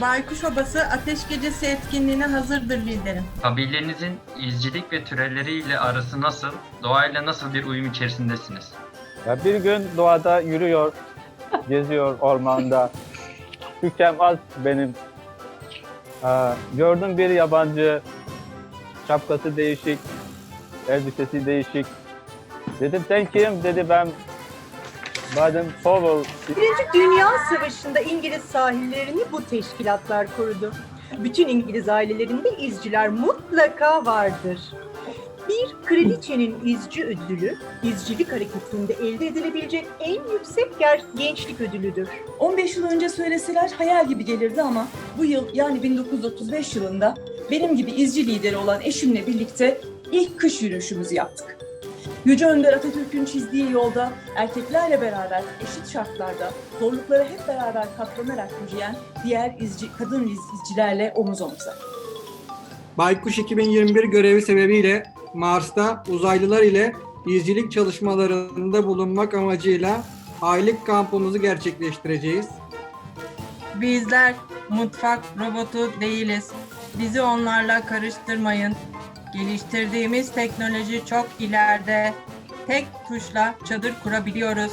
Baykuş Obası Ateş Gecesi etkinliğine hazırdır liderim. Kabilenizin izcilik ve türeleriyle arası nasıl? Doğayla nasıl bir uyum içerisindesiniz? Ya bir gün doğada yürüyor, geziyor ormanda. Tükem az benim. Aa, gördüm bir yabancı, şapkası değişik, elbisesi değişik. Dedim sen kim? Dedi ben Baden Powell. Birinci Dünya Savaşı'nda İngiliz sahillerini bu teşkilatlar korudu. Bütün İngiliz ailelerinde izciler mutlaka vardır. Bir kraliçenin izci ödülü, izcilik hareketinde elde edilebilecek en yüksek ger- gençlik ödülüdür. 15 yıl önce söyleseler hayal gibi gelirdi ama bu yıl yani 1935 yılında benim gibi izci lideri olan eşimle birlikte ilk kış yürüyüşümüzü yaptık. Yüce Önder Atatürk'ün çizdiği yolda erkeklerle beraber eşit şartlarda zorluklara hep beraber katlanarak yürüyen diğer izci, kadın iz- izcilerle omuz omuza. Baykuş 2021 görevi sebebiyle Mars'ta uzaylılar ile izcilik çalışmalarında bulunmak amacıyla aylık kampımızı gerçekleştireceğiz. Bizler mutfak robotu değiliz. Bizi onlarla karıştırmayın. Geliştirdiğimiz teknoloji çok ileride. Tek tuşla çadır kurabiliyoruz.